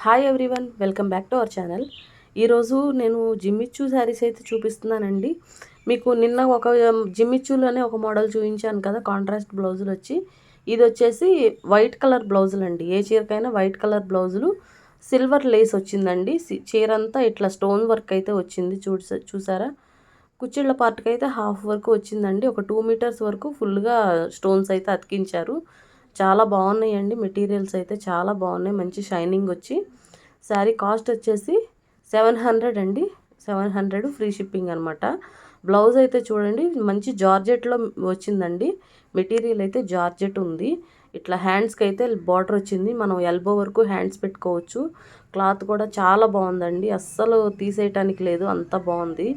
Hi everyone welcome back to our channel ఈరోజు నేను జిమ్మిచ్చు శారీస్ అయితే చూపిస్తున్నానండి. మీకు నిన్న ఒక um, జిమ్మిచ్చులోనే ఒక మోడల్ చూపించాను కదా కాంట్రాస్ట్ బ్లౌజులు వచ్చి. ఇది వచ్చేసి వైట్ కలర్ బ్లౌజులు అండి. ఏ చీరకైనా వైట్ కలర్ బ్లౌజులు సిల్వర్ లేస్ వచ్చిందండి. సి- చీర అంతా ఇట్లా స్టోన్ వర్క్ అయితే వచ్చింది. చూసా చూసారా? కుచ్చిళ్ళ పార్ట్కి అయితే హాఫ్ వరకు వచ్చిందండి. ఒక టూ మీటర్స్ వరకు ఫుల్గా స్టోన్స్ అయితే అతికించారు. చాలా బాగున్నాయండి. మెటీరియల్స్ అయితే చాలా బాగున్నాయి. మంచి షైనింగ్ వచ్చి శారీ కాస్ట్ వచ్చేసి సెవెన్ హండ్రెడ్ అండి. సెవెన్ హండ్రెడ్ ఫ్రీ షిప్పింగ్ అనమాట బ్లౌజ్ అయితే చూడండి మంచి జార్జెట్లో వచ్చిందండి. మెటీరియల్ అయితే జార్జెట్ ఉంది. ఇట్లా హ్యాండ్స్కి అయితే బార్డర్ వచ్చింది. మనం ఎల్బో వరకు హ్యాండ్స్ పెట్టుకోవచ్చు. క్లాత్ కూడా చాలా బాగుందండి. అస్సలు తీసేయటానికి లేదు. అంత బాగుంది.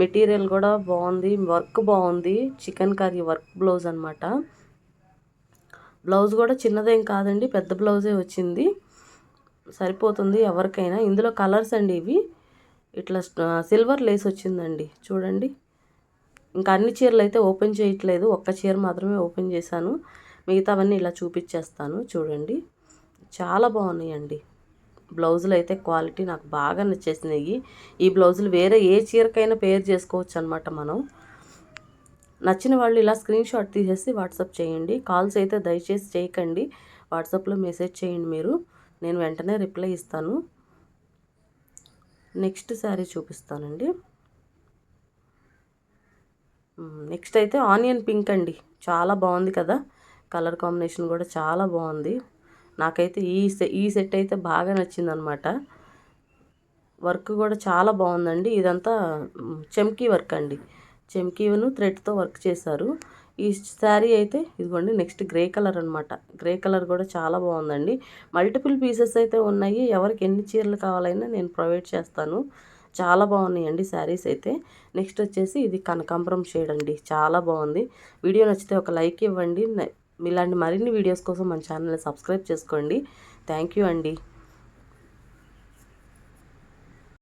మెటీరియల్ కూడా బాగుంది. వర్క్ బాగుంది. చికెన్ కర్రీ వర్క్ బ్లౌజ్ అనమాట బ్లౌజ్ కూడా చిన్నదేం కాదండి పెద్ద బ్లౌజే వచ్చింది. సరిపోతుంది ఎవరికైనా. ఇందులో కలర్స్ అండి ఇవి. ఇట్లా సిల్వర్ లేస్ వచ్చిందండి. చూడండి. ఇంకా అన్ని చీరలు అయితే ఓపెన్ చేయట్లేదు. ఒక్క చీర మాత్రమే ఓపెన్ చేశాను. మిగతావన్నీ ఇలా చూపించేస్తాను. చూడండి. చాలా బాగున్నాయండి. బ్లౌజులు అయితే క్వాలిటీ నాకు బాగా నచ్చేసినాయి. ఈ బ్లౌజులు వేరే ఏ చీరకైనా పేర్ చేసుకోవచ్చు అనమాట మనం. నచ్చిన వాళ్ళు ఇలా స్క్రీన్ షాట్ తీసేసి వాట్సాప్ చేయండి. కాల్స్ అయితే దయచేసి చేయకండి. వాట్సాప్లో మెసేజ్ చేయండి మీరు. నేను వెంటనే రిప్లై ఇస్తాను. నెక్స్ట్ శారీ చూపిస్తానండి. Hmm, నెక్స్ట్ అయితే ఆనియన్ పింక్ అండి. చాలా బాగుంది కదా. కలర్ కాంబినేషన్ కూడా చాలా బాగుంది. నాకైతే ఈ ఈ సెట్ అయితే బాగా నచ్చిందనమాట వర్క్ కూడా చాలా బాగుందండి. ఇదంతా hmm, చెమ్కీ వర్క్ అండి. చెమ్కీను థ్రెడ్తో వర్క్ చేశారు. ఈ శారీ అయితే ఇదిగోండి నెక్స్ట్ గ్రే కలర్ అనమాట గ్రే కలర్ కూడా చాలా బాగుందండి. మల్టిపుల్ పీసెస్ అయితే ఉన్నాయి. ఎవరికి ఎన్ని చీరలు కావాలైనా నేను ప్రొవైడ్ చేస్తాను. చాలా బాగున్నాయండి శారీస్ అయితే. నెక్స్ట్ వచ్చేసి ఇది కనకాంబరం షేడ్ అండి. చాలా బాగుంది. వీడియో నచ్చితే ఒక లైక్ ఇవ్వండి. ఇలాంటి మరిన్ని వీడియోస్ కోసం మన ఛానల్ని సబ్స్క్రైబ్ చేసుకోండి. థ్యాంక్ యూ అండి.